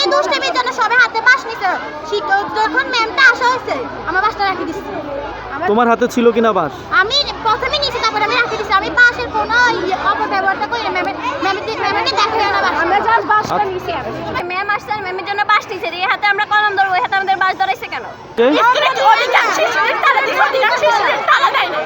এই দুষ্টামির জন্য সবাই হাতে বাস নিছে। শিক্ষক যখন ম্যামটা আসা হয়েছে আমার পাশটা রাখি দিচ্ছে তোমার হাতে ছিল কিনা বাস? আমি প্রথমে নিয়েছি তারপরে আমি রাখি দিছি। আমি বাসের কোনো ইয়ে অপব্যবহারটা করি না। ম্যামের ম্যামের দেখা না বাস। আমরা জাস্ট বাসটা নিয়েছি ম্যাম আসছে ম্যামের জন্য বাস দিছে এই হাতে আমরা কলম ধরবো এই হাতে আমাদের বাস ধরাইছে কেন কে? স্কুলের অধিকার শিশুদের তালা দিছে অধিকার শিশুদের তালা দেয় না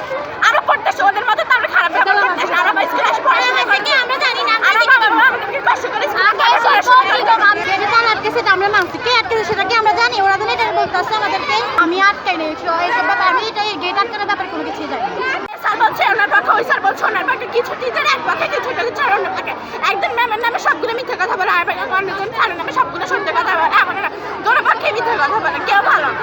আরও পড়তেছে ওদের মতো তারা খারাপ ব্যবহার করতেছে আর আমরা স্কুলে আসে পড়াশোনা করতে আমরা জানি না আমরা বাবা মা আমাদেরকে কষ্ট করে স্কুলে আগে পড়াশোনা শিক্ষক করতে দিল, আমি যেটা তালা আটকেছে এটা আমরা মানছি কে আটকেছে সেটা কি আমরা জানি ওরা তো এটা বলতেছে আমাদেরকে আমি আটকাই নেই এইসব ব্যাপার, আমি এটা গেট আটকানোর ব্যাপারে কোনো কিছু না। স্যার বলছে ওনার পক্ষে, ওই স্যার বলছে ওনার পক্ষে কিছু টিচার এক পক্ষে কিছু টিচার অন্য পক্ষে। একজন ম্যামের নামে সবগুলো মিথ্যে কথা বলে, আর অন্যজন স্যারের নামে সবগুলো সত্য কথা বলে আমার দোনো পক্ষে মিথ্যে কথা বলে কেউ ভালো না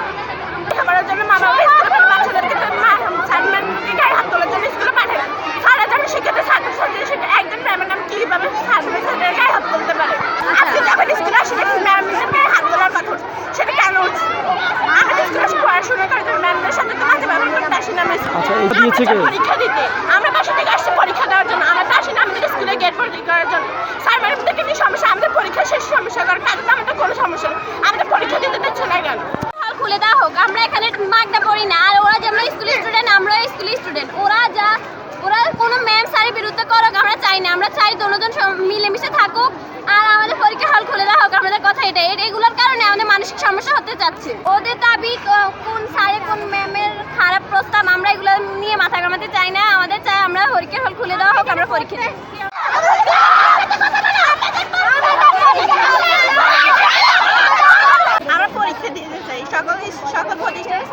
আমার জন্য মা বাবা স্কুলে বাচ্চাদেরকে তো মা স্যার ম্যামকে গায়ে হাত তোলার জন্য স্কুলে পাঠায় সারা যেন শিক্ষিত ছাত্র ছাত্রী সেটা একজন ম্যামের নাম কীভাবে ছাত্র ছাত্রীর গায়ে হাত তুলতে পারে আজকে যখন স্কুলে আসলে ম্যামের গায়ে হাত তোলার কথা উঠছে সেটা কেন উঠছে আমাদের স্কুলে এসে পড়াশোনা করে ম্যামদের সাথে তো মাঝে মাঝে করতে আসি না আমরা এটা কে? পরীক্ষা দিতে। আমরা বাসা থেকে আসছি পরীক্ষা দেওয়ার জন্য। আমরা আসি না আমাদের স্কুলে গেট ভর্তি করার জন্য। স্যার ম্যাডামদেরকে নিয়ে সমস্যা। আমাদের পরীক্ষা শেষ সমস্যা কারণ আমাদের কোনো সমস্যা নেই। আমাদের পরীক্ষা দিতে দিচ্ছে না কেন? হল খুলে দেওয়া হোক আমরা এখানে মাগনা পড়ি না। আর ওরা যেমন স্কুল স্টুডেন্ট আমরা স্কুল স্টুডেন্ট ওরা যা ওরা কোনো ম্যাম স্যারের বিরুদ্ধে করুক আমরা চাই না। আমরা চাই দুজন মিলেমিশে থাকুক। আর আমাদের পরীক্ষা হল খুলে দেওয়া হোক আমাদের কথা এটাই। এগুলোর কারণে আমাদের মানসিক সমস্যা হতে যাচ্ছে। ওদের দাবি কোন স্যারে কোন ম্যামের খারাপ প্রস্তাব আমরা নিয়ে মাথা ঘামাতে চাই না। আমাদের চাই আমরা হরিকের হল খুলে দেওয়া হোক, আমরা পরীক্ষা দিই আমরা পরীক্ষা দিতে চাই সকল সকল প্রতিষ্ঠানে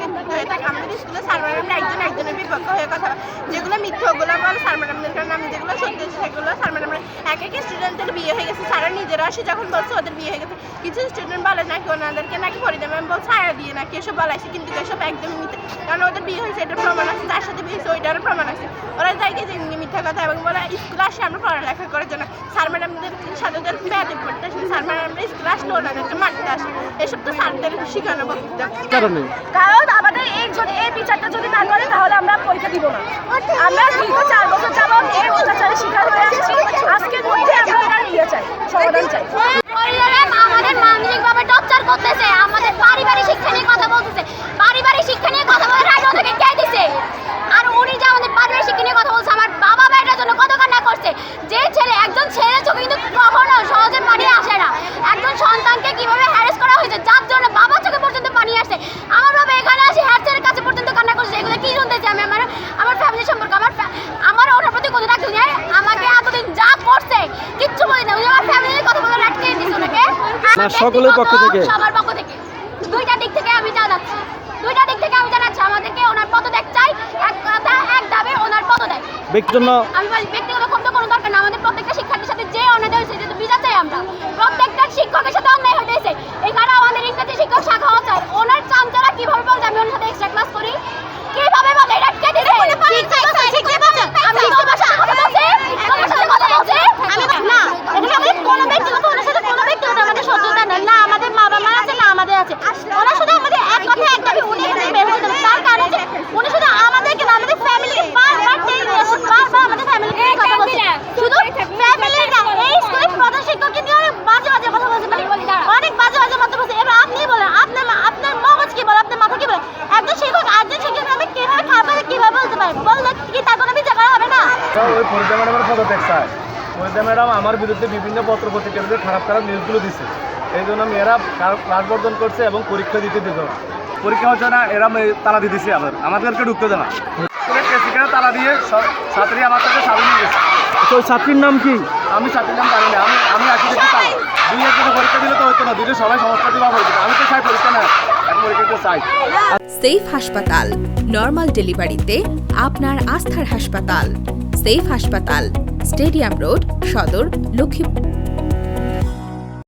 হয়ে থাকে আমাদের স্কুলে স্যার ম্যাডামরা একজন একজনের বিপক্ষ হয়ে কথা যেগুলো মিথ্যে ওগুলো বলে স্যার ম্যাডামদের কারণে। আমি যেগুলো সত্যি সেগুলো স্যার ম্যাডামরা এক এক স্টুডেন্টের বিয়ে হয়ে গেছে। স্যারা নিজেরা আসে যখন বলছে ওদের বিয়ে হয়ে গেছে। কিছু স্টুডেন্ট বলে নাকি ওনাদেরকে নাকি পরিণাম ম্যাম বলছে আয়া দিয়ে নাকি এসব বলাইছে। কিন্তু এসব একদমই মিথ্যে। কারণ ওদের বিয়ে হয়েছে এটার প্রমাণ আছে। যার সাথে বিয়ে হয়েছে ওইটারও প্রমাণ আছে। ওরা যাই গেছে মিথ্যা কথা এবং বলে স্কুলে আসে আমরা পড়ালেখা করার জন্য। স্যার ম্যাডামদের সাথে ওদের ব্যাধি পড়তে আসে। স্যার ম্যাডামরা স্কুলে আসলে ওনাদেরকে মারতে আসে। এসব তো স্যারদের শিখানো বক্তৃতা কারণে কারণ আমাদের এই যদি এই বিচারটা যদি না করে, তাহলে আমরা পরীক্ষা দিব না। আমরা দীর্ঘ চার বছর যাবত এই অত্যাচারের শিকার হয়ে আসছি। আজকের মধ্যে আমরা ইয়ে চাই সমাধান চাই। আমাদের মানসিকভাবে টর্চার করতেছে আমাদের পারিবারিক শিক্ষা নিয়ে কথা বলতেছে পারিবারিক শিক্ষা নিয়ে কথা বলে রাইট ওদেরকে কে দিছে আর উনি যে আমাদের পারিবারিক শিক্ষা নিয়ে কথা বলছে আমার বাবা ভাইটার জন্য কত কান্না করছে যে ছেলে একজন ছেলে চোখে কিন্তু কখনো সহজে পানি আসে না একজন সন্তানকে কীভাবে হ্যারেস করা হয়েছে যার জন্য বাবা চোখে পর্যন্ত পানি আসছে আমার বাবা এখানে আসে হ্যাচারের কাছে পর্যন্ত কান্না করছে এগুলো কি শুনতেছি আমি আমার আমার ফ্যামিলি সম্পর্কে আমার আমার ওনার প্রতি কোনো রাখতে নেই। আমাকে এতদিন যা করছে কিচ্ছু বলি না। উনি আমার ফ্যামিলির কথা বলে ওনাকে। না, সকলের পক্ষ থেকে। সবার পক্ষ থেকে। দুইটা দিক থেকে আমি জানাচ্ছি। দুইটা দিক থেকে আমি জানাচ্ছি আমাদেরকে ওনার পদত্যাগ চাই। এক কথা এক দাবি ওনার পদত্যাগ। ব্যক্তির জন্য আমি বলি ব্যক্তিগত ক্ষমতা কোনো দরকার না। আমাদের প্রত্যেকটা শিক্ষার্থীর সাথে যে যেটা বিচার চাই আমরা। প্রত্যেকটা শিক্ষকের সাথে অন্যায় হয়েছে এখানে আমাদের ইংরেজি শিক্ষক শাখাও চাই ওনার চামচারা কীভাবে বলছে আমি ওনার সাথে এক্সট্রা ক্লাস করি কীভাবে বলে এটা কে দিছে আমি তোমার সাথে কথা বলছি তোমার সাথে কথা বলছি আমি না এখানে আমাদের কোনো ব্যক্তিগত ওনার সাথে কোনো ব্যক্তিগত আমাদের শত্রুতা নেই না আমাদের মা বাবা আছে না আমাদের আছে ওনার সাথে আমাদের এক কথা এক দাবি উনি এখানে বের হতে হবে। তার কারণ হচ্ছে উনি শুধু আমাদেরকে না আমাদের ফ্যামিলিকে বারবার টেনে নিয়ে আসছে বারবার আমাদের ফ্যামিলিকে নিয়ে কথা বলছে শুধু ফ্যামিলির না এই স্কুলের প্রধান শিক্ষককে নিয়ে অনেক বাজে বাজে কথা বলছে মানে অনেক বাজে বাজে কথা বলছে এবার আপনি বলেন আপনার মা- আপনার মগজ কি বলে আপনার মাথা কি বলে একজন শিক্ষক আরেকজন শিক্ষক আমি কীভাবে খারাপ কথা কীভাবে বলতে পারি বললে কি তার কোনো বিচার করা হবে না ওই ফরিদা ম্যাডামের পদত্যাগ চায়। ফরিদা ম্যাডাম আমার বিরুদ্ধে বিভিন্ন পত্র পত্রিকাতে খারাপ খারাপ নিউজগুলো দিছে। এই জন্য মেয়েরা ক্লাস বর্জন করছে এবং পরীক্ষা দিতে দিত না। পরীক্ষা হচ্ছে না এরা মে- তালা দিয়ে দিছে আমার আমাদেরকে ঢুকতে দেয় না। সেখানে তালা দিয়ে ছাত্রী আমার কাছে সাবি নিয়ে গেছে। তো ছাত্রীর নাম কি? আমি ছাত্রীর নাম জানি না। আমি আমি আসি দেখি দুই একজনে পরীক্ষা দিলে তো হতো না। দুটো সবাই সমস্যা দিবা পরীক্ষা আমি তো চাই পরীক্ষা না সেফ হাসপাতাল নর্মাল ডেলিভারিতে আপনার আস্থার হাসপাতাল। সেফ হাসপাতাল স্টেডিয়াম রোড সদর লক্ষ্মীপুর।